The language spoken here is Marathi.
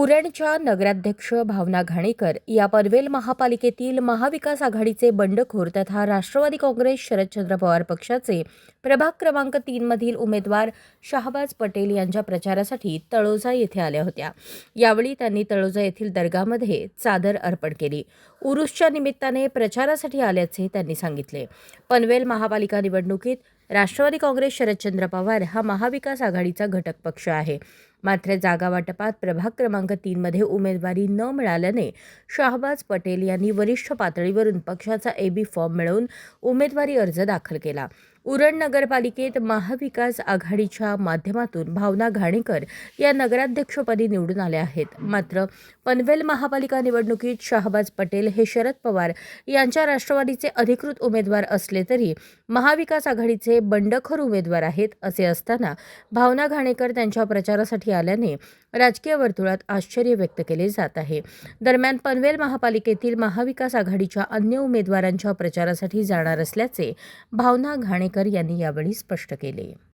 उरणच्या नगराध्यक्ष भावना घाणेकर या पनवेल महापालिकेतील महाविकास आघाडीचे बंडखोर तथा राष्ट्रवादी काँग्रेस शरदचंद्र पवार पक्षाचे प्रभाग क्रमांक तीनमधील उमेदवार शहाबाज पटेल यांच्या प्रचारासाठी तळोजा येथे आल्या होत्या. यावेळी त्यांनी तळोजा येथील दर्गामध्ये चादर अर्पण केली. उरुसच्या निमित्ताने प्रचारासाठी आल्याचे त्यांनी सांगितले. पनवेल महापालिका निवडणुकीत राष्ट्रवादी काँग्रेस शरदचंद्र पवार हा महाविकास आघाडीचा घटक पक्ष आहे. मात्र जागा वाटपात प्रभाग क्रमांक तीनमध्ये उमेदवारी न मिळाल्याने शाहबाज पटेल यांनी वरिष्ठ पातळीवरून पक्षाचा एबी फॉर्म मिळवून उमेदवारी अर्ज दाखल केला. उरण नगरपालिकेत महाविकास आघाडीच्या माध्यमातून भावना घाणेकर या नगराध्यक्षपदी निवडून आल्या आहेत. मात्र पनवेल महापालिका निवडणुकीत शाहबाज पटेल हे शरद पवार यांच्या राष्ट्रवादीचे अधिकृत उमेदवार असले तरी महाविकास आघाडीचे बंडखोर उमेदवार आहेत असे असताना भावना घाणेकर त्यांच्या प्रचारासाठी आल्याने राजकीय वर्तुळात आश्चर्य व्यक्त केले जात आहे. दरम्यान पनवेल महापालिकेतील महाविकास आघाडीच्या अन्य उमेदवारांच्या प्रचारासाठी जाणार असल्याचे भावना घाणेकर यांनी यावेळी स्पष्ट केले.